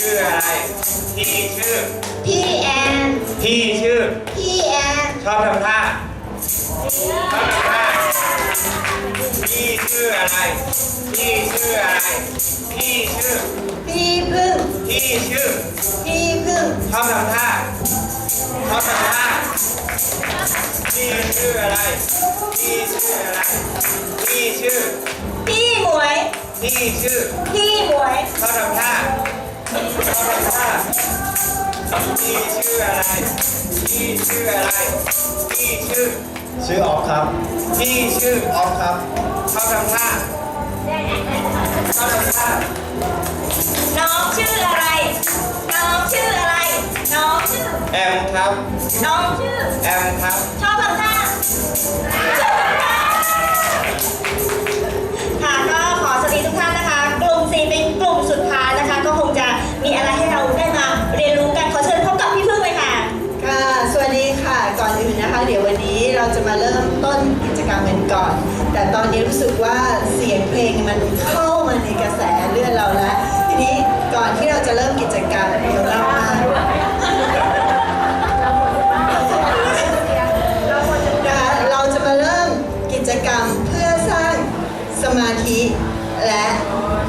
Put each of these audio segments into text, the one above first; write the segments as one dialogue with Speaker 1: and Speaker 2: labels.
Speaker 1: ชื่ออะไร พี่ชื่อ
Speaker 2: พี่แอน
Speaker 1: พี่ชื่อ
Speaker 2: พี่แอน
Speaker 1: ชอบทำท่าชอบทำท่าพี่ชื่ออะไร พี่ชื่ออะไร พี่ชื่อ
Speaker 2: พี่พึ่ง
Speaker 1: พี่ชื่อ
Speaker 2: พี่พึ่ง
Speaker 1: ชอบทำท่าชอบทำท่าพี่ชื่ออะไร พี่ชื่ออะไร พี่ชื่อ
Speaker 2: พี่หมวย
Speaker 1: พี่ชื่อ
Speaker 2: พี่หมวย
Speaker 1: ชอบทำท่าชอบทำท่า พี่ชื่ออะไรพี่ชื่ออะไรพี่ชื่อ
Speaker 3: ชื่อออฟครับ
Speaker 1: พี่ชื่อ
Speaker 3: ออฟครับ
Speaker 1: ชอบทำท่าชอบทำท่า
Speaker 2: น้องชื่ออะไร น้องชื่ออะไร น้องชื่อ
Speaker 1: แอมครับ
Speaker 2: น้องชื่อ
Speaker 1: แอมครับ
Speaker 2: ชอบทำท่าชอบทำท่า เรา
Speaker 4: จะมาเริ่มต้นกิจกรรมกันก่อน แต่ตอนนี้รู้สึกว่าเสียงเพลงมันเข้ามาในกระแสเลือดเราแล้ว ทีนี้ก่อนที่เราจะเริ่มกิจกรรมเดี๋ยวเรามานะคะเราจะมาเริ่มกิจกรรมเพื่อสร้างสมาธิและ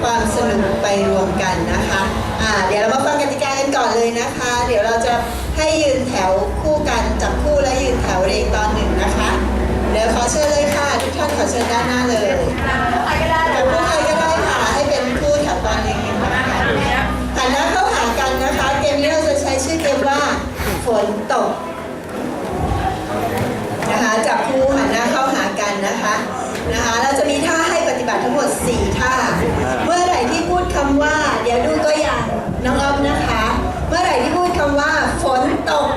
Speaker 4: ความสนุกไปรวมกันนะคะ อ่า เดี๋ยวเรามาฟังกติกากันก่อนเลยนะคะ เดี๋ยวเราจะให้ยืนแถว อเชิญเลยค่ะ ทุกท่านขอเชิญด้านหน้าเลยใครก็ได้จับคู่ใครก็ได้ค่ะให้เป็นคู่แถวตอนนึ่งนะหันหน้าเข้าหากันนะคะ เกมนี้เราจะใช้ชื่อเกมว่าฝนตกนะคะจับคู่หันหน้าเข้าหากันนะคะนะคะ เราจะมีท่าให้ปฏิบัติทั้งหมด 4 ท่า เมื่อไหร่ที่พูดคำว่า เดี๋ยวดูตัวอย่างน้องอ๊อฟนะคะ เมื่อไหร่ที่พูดคำว่าฝนตก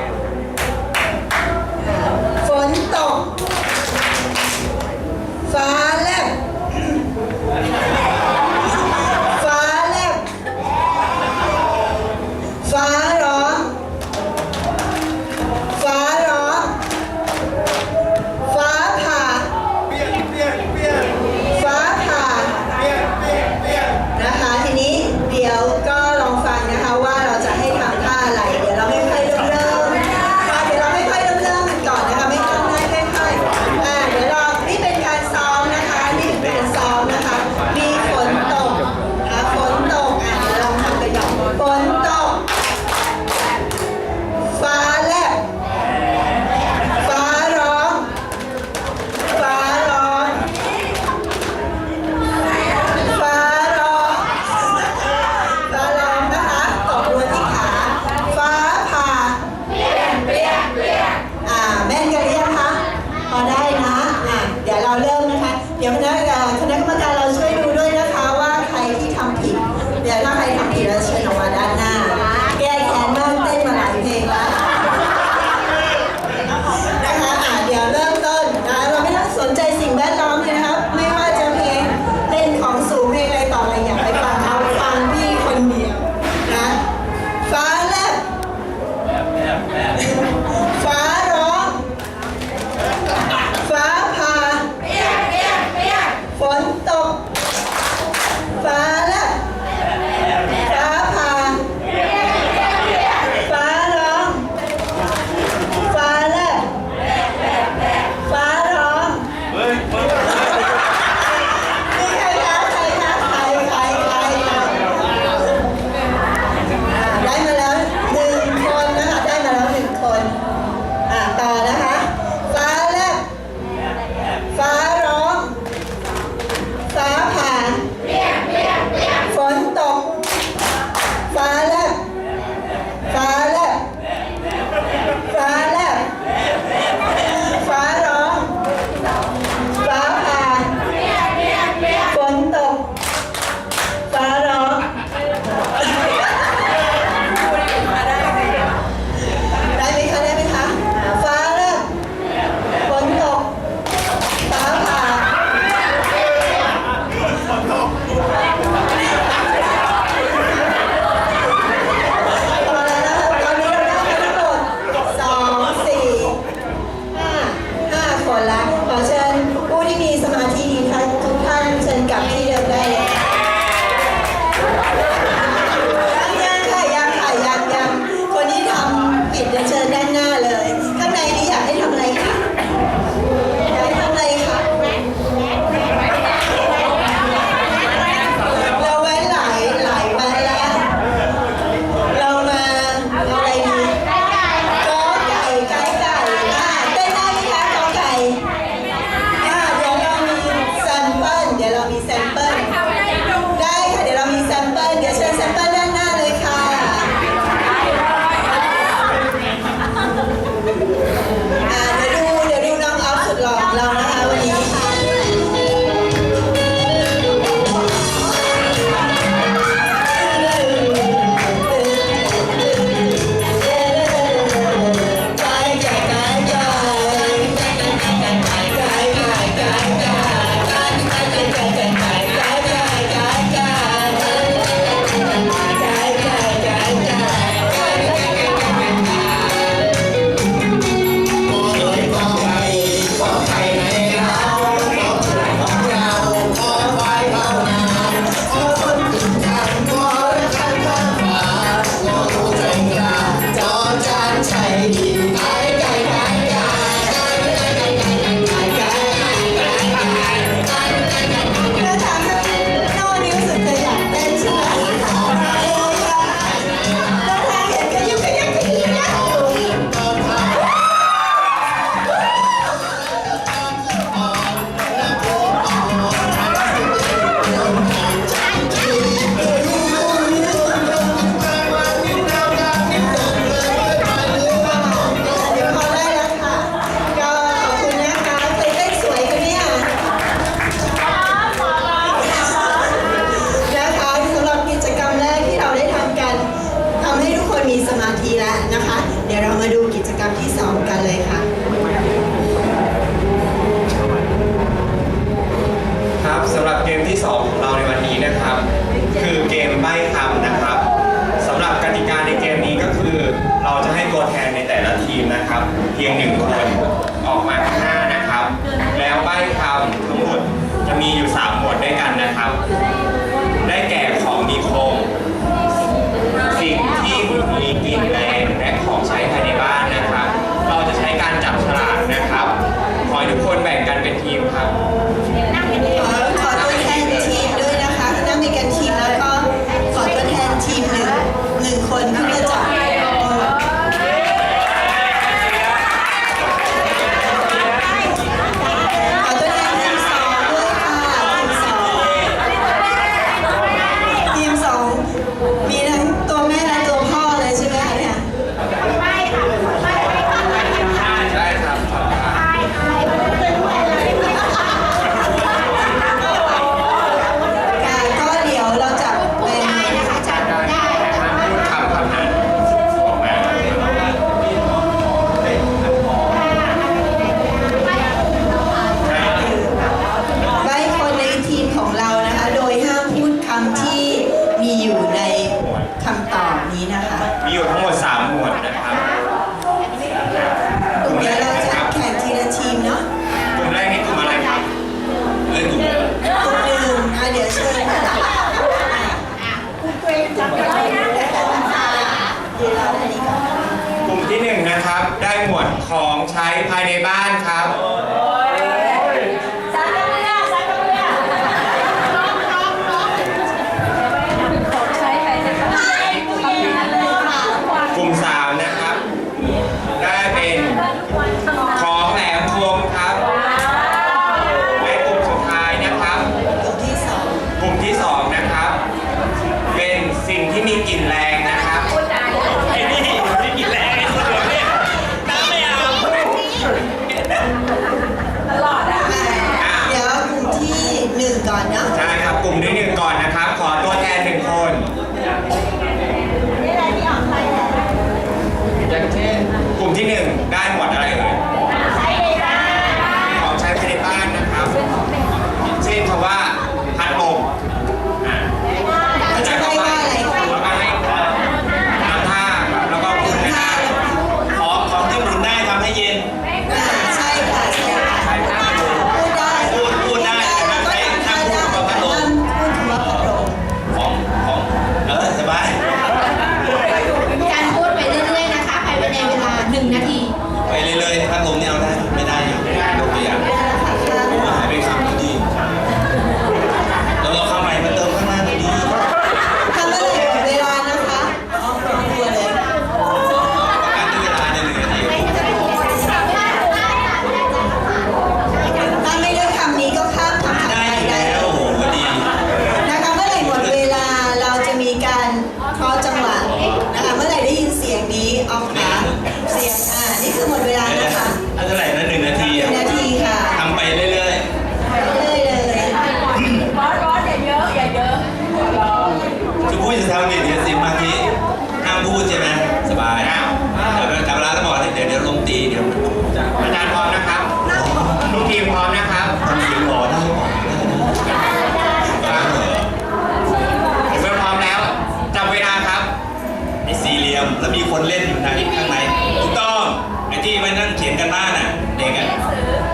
Speaker 4: แล้วมีคนเล่นอยู่ในข้าง
Speaker 1: ในถูกต้องไอ้ที่
Speaker 4: ไว้นั่งเขียนกัน
Speaker 1: บ้าน
Speaker 2: อะ
Speaker 1: เด็
Speaker 4: กอะ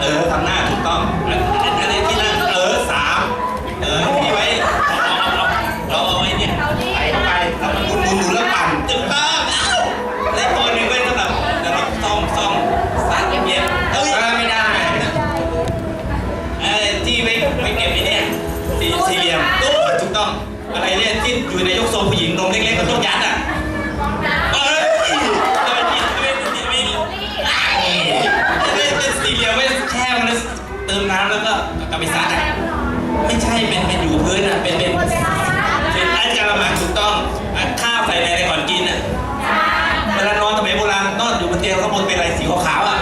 Speaker 1: เออ
Speaker 4: ทำ
Speaker 1: ห
Speaker 3: น้า
Speaker 4: ถูก
Speaker 3: ต้องไอ้ที่
Speaker 4: นั่งเออสามเอ
Speaker 3: อ
Speaker 4: ที่
Speaker 3: ไว้เราเอาไว้เนี่ยไปไปแล้วมันหมุนหมุนแล้วปั่นจุดบ้าเอ้าแล้วคนหนึ่งไว้สำหรับสำหรับซ่อมซ่อมสายเย็บเอ้ย
Speaker 1: ไม่ได้
Speaker 3: ไอ้ที่ไว้ไว้เก็บไอ้เนี่ยสี่สี่เหลี่ยมตู้ถูกต้องอะไรเนี่ยที่อยู่ในยกทรงผู้หญิงนมเล็กๆก็ต้องยัดอะ เดียวไม่แช่มันแล้วเติมน้ำแล้วก็กลับไปซักอะไม่ใช่เป็นเป็นอยู่พื้นอะเป็นเป็นเป็นอาจารย์มาถูกต้องข้าวใส่ในก่อนกินอะเวลานอนสมัยโบราณนอนอยู่บนเตียงข้างบนเป็นอะไรสีขาวๆอะ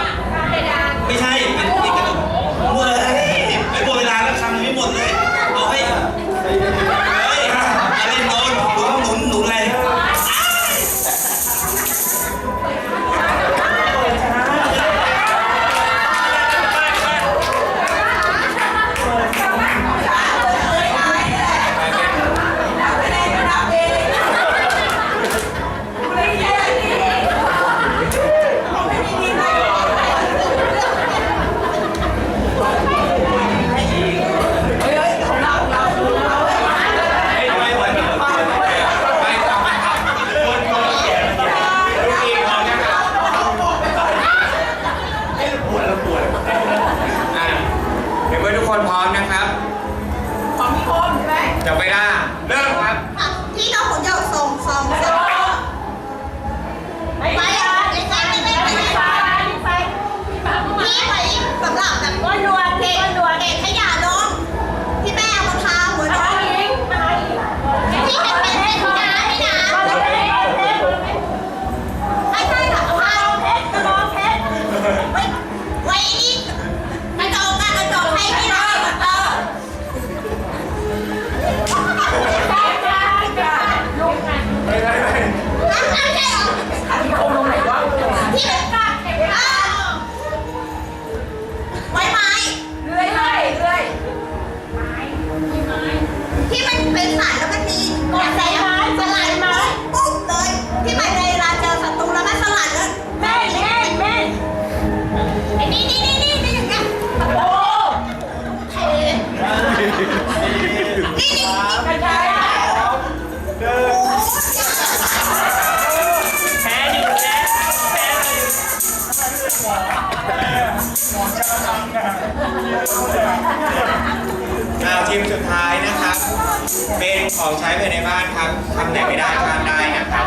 Speaker 5: ทีมสุดท้ายนะครับ เป็นของใช้ภายในบ้านครับทำไหนไม่ได้ทำได้นะครับ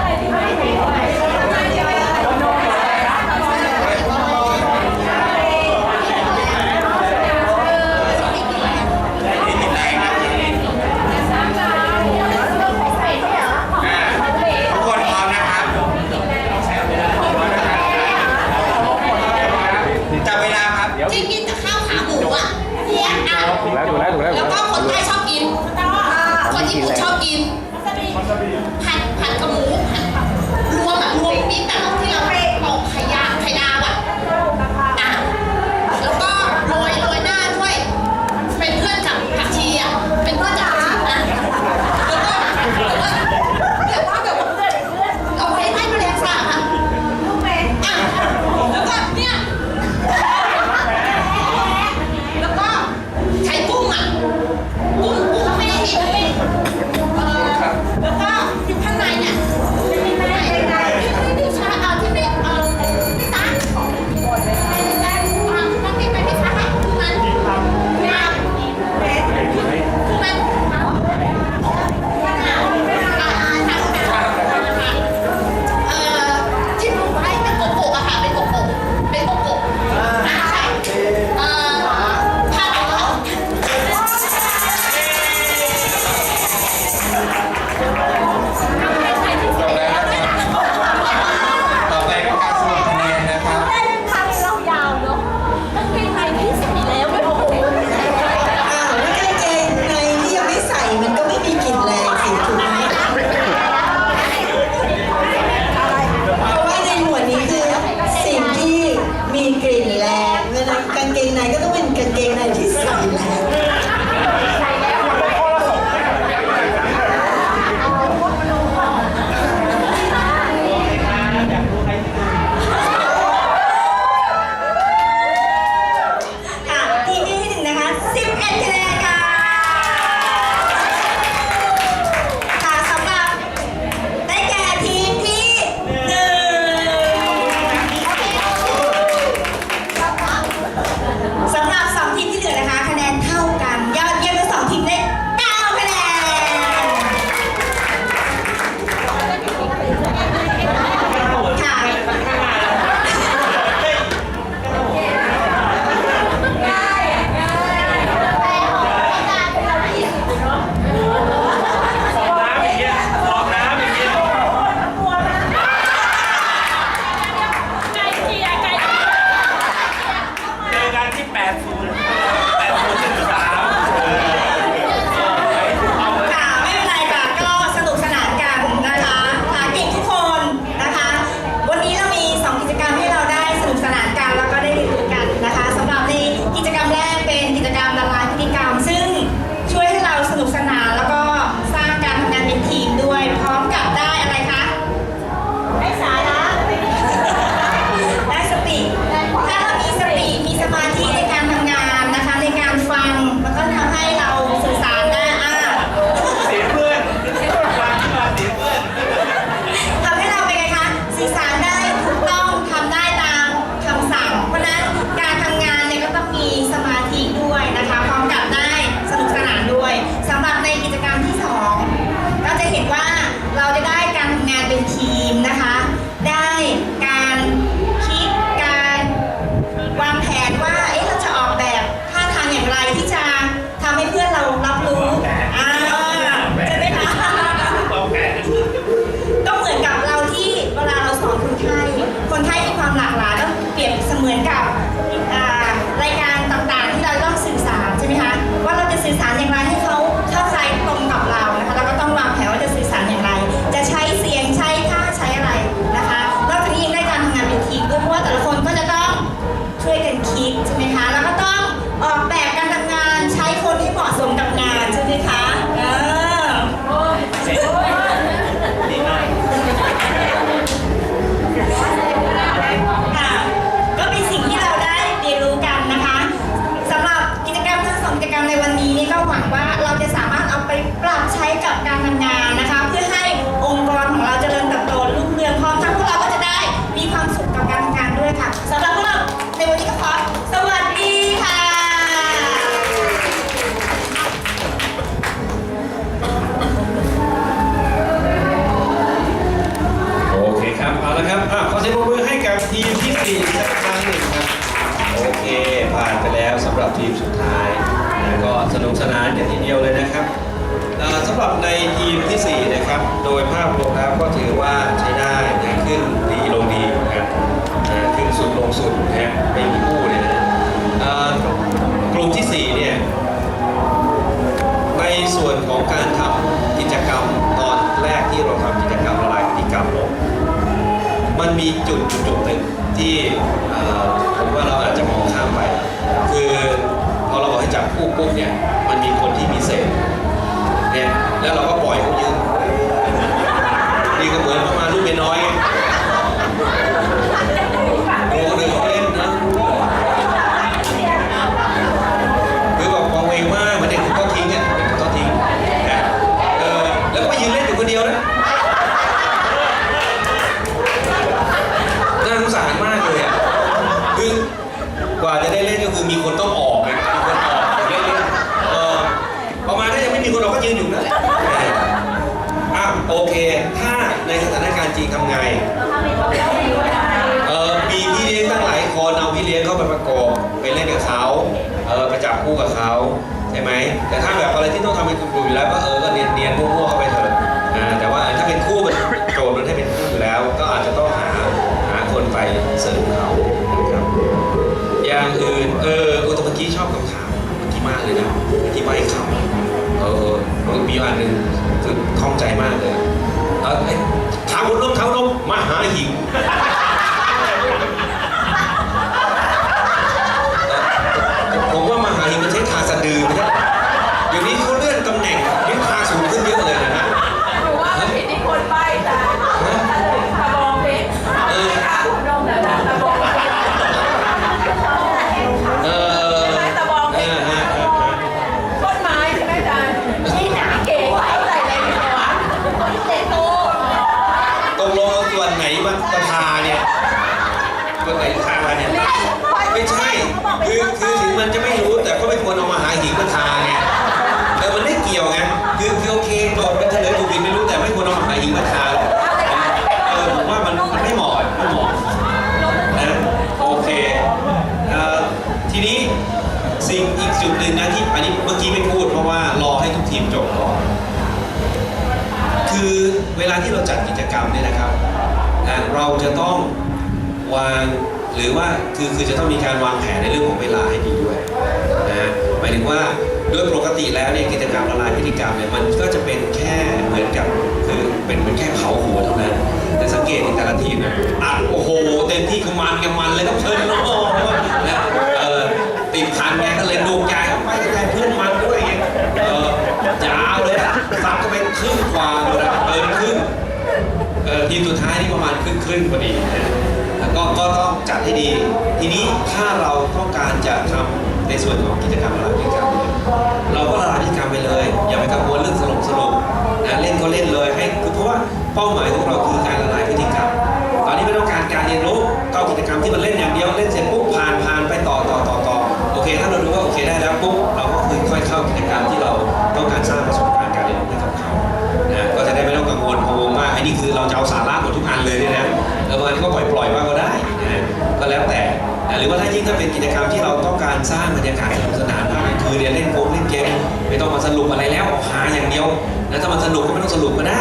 Speaker 5: สุดท้า
Speaker 6: ย
Speaker 7: กั
Speaker 6: นทีเดียวเลยนะ
Speaker 8: ครับสำหรับในทีมที่ 4 นะครับ โดยภาพรวมแล้วก็ถือว่าใช้ได้นะขึ้นดีลงดีนะครับขึ้นสุดลงสุดนะไม่มีคู่เลยนะกลุ่มทีสี่4 เนี่ยในส่วนของการทำกิจกรรมตอนแรกที่เราทำกิจกรรมละลายพฤติกรรมลงมันมีจุดจุดหนึ่งที่ผมว่าเราอาจจะมองข้ามไป คือ อเราบอกให้จับคู่ปุ๊บเนี่ย มันมีคนที่มีเศษเนี่ยแล้วเราก็ปล่อยเขายืนนี่ก็เหมือนประมาณลูกเมียน้อย ออมีอยู่อันหนึ่ง เวลาที่เราจัดกิจกรรมเนี่ยนะครับนะเราจะต้องวางหรือว่าคือคือจะต้องมีการวางแผนในเรื่องของเวลาให้ดีด้วยนะหมายถึงว่าโดยปกติแล้วเนี่ยกิจกรรมละลายพฤติกรรมเนี่ยมันก็จะเป็นแค่เหมือนกับคือเป็นเหมือนแค่เผาหัวเท่านั้น แต่สังเกตในแต่ละทีมนะอัดโอ้โหเต็มที่คือมันกับมันเลยต้องเชิญน้องนะเออติดพันไงก็เลยดูใจเข้าไปใจเพื่อนมันด้วยไงเออยาวเลยอะซับก็ไปครึ่งกว่าเลยอะเกินครึ่งทีมสุดท้ายนี่ประมาณครึ่งครึ่งพอดีแล้วก็ก็ต้องจัดให้ดี ทีนี้ถ้าเราต้องการจะทำในส่วนของกิจกรรมละลายพฤติกรรมเนี่ยเราก็ละลายพฤติกรรมไปเลย อย่าไปกังวลเรื่องสลบสลบนะเล่นก็เล่นเลยให้คือเพราะว่าเป้าหมายของเราคือการละลายพฤติกรรม ตอนนี้ไม่ต้องการการเรียนรู้ก็เอากิจกรรมที่มันเล่นอย่างเดียวเล่นเสร็จปุ๊บผ่านผ่านไปต่อต่อต่อต่อโอเค ถ้าเรารู้ว่าโอเคได้แล้วปุ๊บเราก็คือค่อยเข้ากิจกรรมที่เราต้องการสร้างประสบการณ์ การเรียนรู้ให้กับเขานะก็จะได้ไม่ต้องกังวลพะวงมากอันนี้คือเราจะเอาสาระหมดทุกอันเลยเนี่ยนะเออบางอันก็ปล่อยปล่อยๆบ้างก็ได้นะก็แล้วแต่นะหรือว่าถ้ายิ่งถ้าเป็นกิจกรรมที่เราต้องการสร้างบรรยากาศสนุกสนานมากคือเรียนเล่นโกงเล่นเกมไม่ต้องมาสรุปอะไรแล้วเอาหาอย่างเดียวนะถ้ามันสนุกก็ไม่ต้องสรุปก็ได้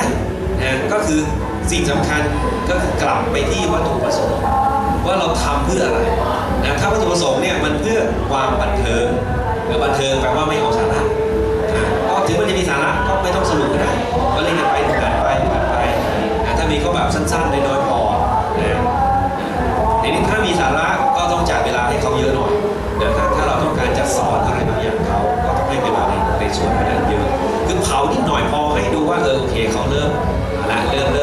Speaker 8: นะก็คือสิ่งสำคัญก็คือกลับไปที่วัตถุประสงค์ว่าเราทำเพื่ออะไรนะถ้าวัตถุประสงค์เนี่ยมันเพื่อความบันเทิงหรือบันเทิงแปลว่าไม่เอาสาระ ไม่มีสาระก็ไม่ต้องสรุปก็ได้ก็เล่นกันไปผ่านไปผ่านไปถ้ามีก็แบบสั้นๆน้อยๆพอนะทีนี้ถ้ามีสาระก็ต้องจ่ายเวลาให้เขาเยอะหน่อยนะถ้าถ้าเราต้องการจะสอนอะไรบางอย่างเขาก็ต้องให้เวลาในในส่วนนั้นเยอะคือเผานิดหน่อยพอให้ดูว่าเออโอเคเขาเริ่มเอาละเริ่มเริ่ม